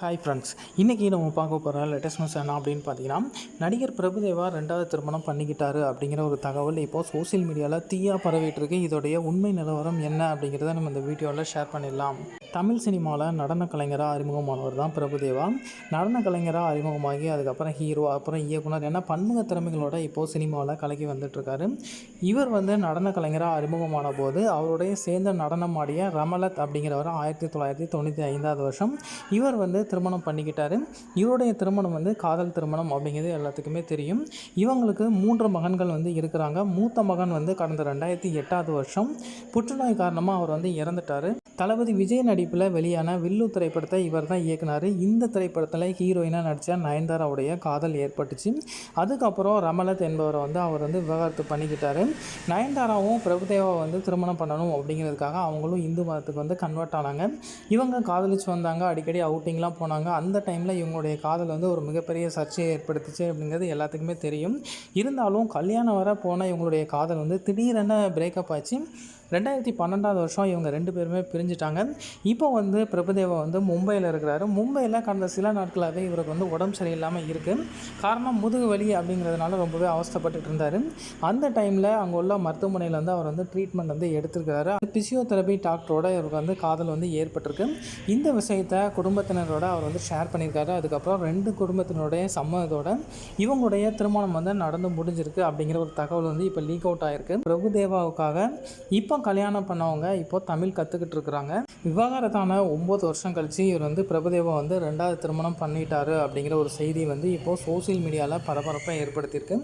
Hi friends இன்றைக்கி நம்ம பார்க்க போகிற லேட்டஸ்ட் நியூஸ் என்ன அப்படின்னு பார்த்தீங்கன்னா நடிகர் பிரபுதேவா ரெண்டாவது திருமணம் பண்ணிக்கிட்டாரு அப்படிங்கிற ஒரு தகவல் இப்போது சோஷியல் மீடியாவில் தீயாக பரவிட்டு இருக்கு. இதோடைய உண்மை நிலவரம் என்ன அப்படிங்கிறத நம்ம இந்த வீடியோவில் ஷேர் பண்ணிடலாம். தமிழ் சினிமாவில் நடன கலைஞராக அறிமுகமானவர் தான் பிரபுதேவா. நடன கலைஞராக அறிமுகமாகி அதுக்கப்புறம் ஹீரோ அப்புறம் இயக்குனர் என்ன பன்முக திறமைகளோட இப்போது சினிமாவில் கலக்கி வந்துட்டுருக்காரு. இவர் வந்து நடன கலைஞராக அறிமுகமான போது அவருடைய சேர்ந்த நடனம் ஆடிய ரமலத் அப்படிங்கிறவர் ஆயிரத்தி தொள்ளாயிரத்தி தொண்ணூற்றி ஐந்தாவது வருஷம் இவர் வந்து திருமணம் பண்ணிக்கிட்டாரு. இவருடைய திருமணம் வந்து காதல் திருமணம் அப்படிங்கிறது எல்லாத்துக்குமே தெரியும். இவங்களுக்கு மூன்று மகன்கள் வந்து இருக்கிறாங்க. மூத்த மகன் வந்து கடந்த ரெண்டாயிரத்தி எட்டாவது வருஷம் புற்றுநோய் காரணமாக அவர் வந்து இறந்துட்டார். தளபதி விஜய் நடிப்பில் வெளியான வில்லு திரைப்படத்தை இவர் தான் இயக்குனார். இந்த திரைப்படத்தில் ஹீரோயினாக நடித்த நயன்தாராவுடைய காதல் ஏற்பட்டுச்சு. அதுக்கப்புறம் ரமலத் என்பவரை வந்து அவர் வந்து விவகாரத்து பண்ணிக்கிட்டாரு. நயன்தாராவும் பிரபுதேவா வந்து திருமணம் பண்ணணும் அப்படிங்கிறதுக்காக அவங்களும் இந்து மதத்துக்கு வந்து கன்வெர்ட் ஆனாங்க. இவங்க காதலிச்சு வந்தாங்க அடிக்கடி அவுட்டிங்லாம் போனாங்க. அந்த டைமில் இவங்களுடைய காதல் வந்து ஒரு மிகப்பெரிய சர்ச்சையை ஏற்படுத்துச்சு அப்படிங்கிறது எல்லாத்துக்குமே தெரியும். இருந்தாலும் கல்யாணம் வர போன இவங்களுடைய காதல் வந்து திடீரென பிரேக்கப் ஆச்சு. ரெண்டாயிரத்தி பன்னெண்டாவது வருஷம் இவங்க ரெண்டு பேருமே பிரிஞ்சுட்டாங்க. இப்போ வந்து பிரபுதேவா வந்து மும்பையில் இருக்கிறாரு. மும்பையில் கடந்த சில நாட்களாகவே இவருக்கு வந்து உடம்பு சரியில்லாமல் இருக்குது காரணம் முதுகு வலி அப்படிங்கிறதுனால ரொம்பவே அவஸ்தைப்பட்டுட்டு இருந்தார். அந்த டைமில் அங்கே உள்ள மருத்துவமனையில் வந்து அவர் வந்து ட்ரீட்மெண்ட் வந்து எடுத்திருக்கிறாரு. பிசியோதெரபி டாக்டரோட இவருக்கு வந்து காதல் வந்து ஏற்பட்டிருக்கு. இந்த விஷயத்தை குடும்பத்தினரோட அவர் வந்து ஷேர் பண்ணியிருக்காரு. அதுக்கப்புறம் ரெண்டு குடும்பத்தினருடைய சம்மதத்தோட இவங்களுடைய திருமணம் வந்து நடந்து முடிஞ்சிருக்கு அப்படிங்கிற ஒரு தகவல் வந்து இப்போ லீக் அவுட் ஆயிருக்கு. பிரபுதேவாவுக்காக இப்போ கல்யாணம் பண்ணவங்க இப்போ தமிழ் கற்றுக்கிட்டு இருக்கிறாங்க. விவாகரத்தான ஒம்பது வருஷம் கழிச்சு இவர் வந்து பிரபுதேவா வந்து ரெண்டாவது திருமணம் பண்ணிட்டாரு அப்படிங்கிற ஒரு செய்தி வந்து இப்போது சோசியல் மீடியாவில் பரபரப்பை ஏற்படுத்தியிருக்கு.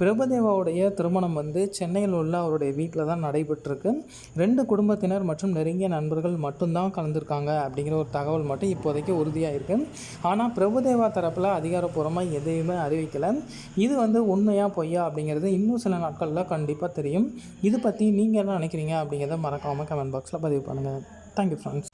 பிரபுதேவாவுடைய திருமணம் வந்து சென்னையில் உள்ள அவருடைய வீட்டில் தான் நடைபெற்றிருக்கு. ரெண்டு குடும்பத்தினர் மற்றும் நெருங்கிய நண்பர்கள் மட்டும்தான் கலந்துருக்காங்க அப்படிங்கிற ஒரு தகவல் மட்டும் இப்போதைக்கு உறுதியாக இருக்குது ஆனால் பிரபுதேவா தரப்பில் அதிகாரப்பூர்வமாக எதையுமே அறிவிக்கலை. இது வந்து உண்மையா பொய்யா அப்படிங்கிறது இன்னும் சில நாட்களில் கண்டிப்பாக தெரியும். இது பற்றி நீங்கள் என்ன நினைக்கிறீங்க? அப்படிங்கிறத மறக்காமல் கமெண்ட் பாக்ஸில் பதிவு பண்ணுங்கள் தேங்க்யூ ஃப்ரெண்ட்ஸ்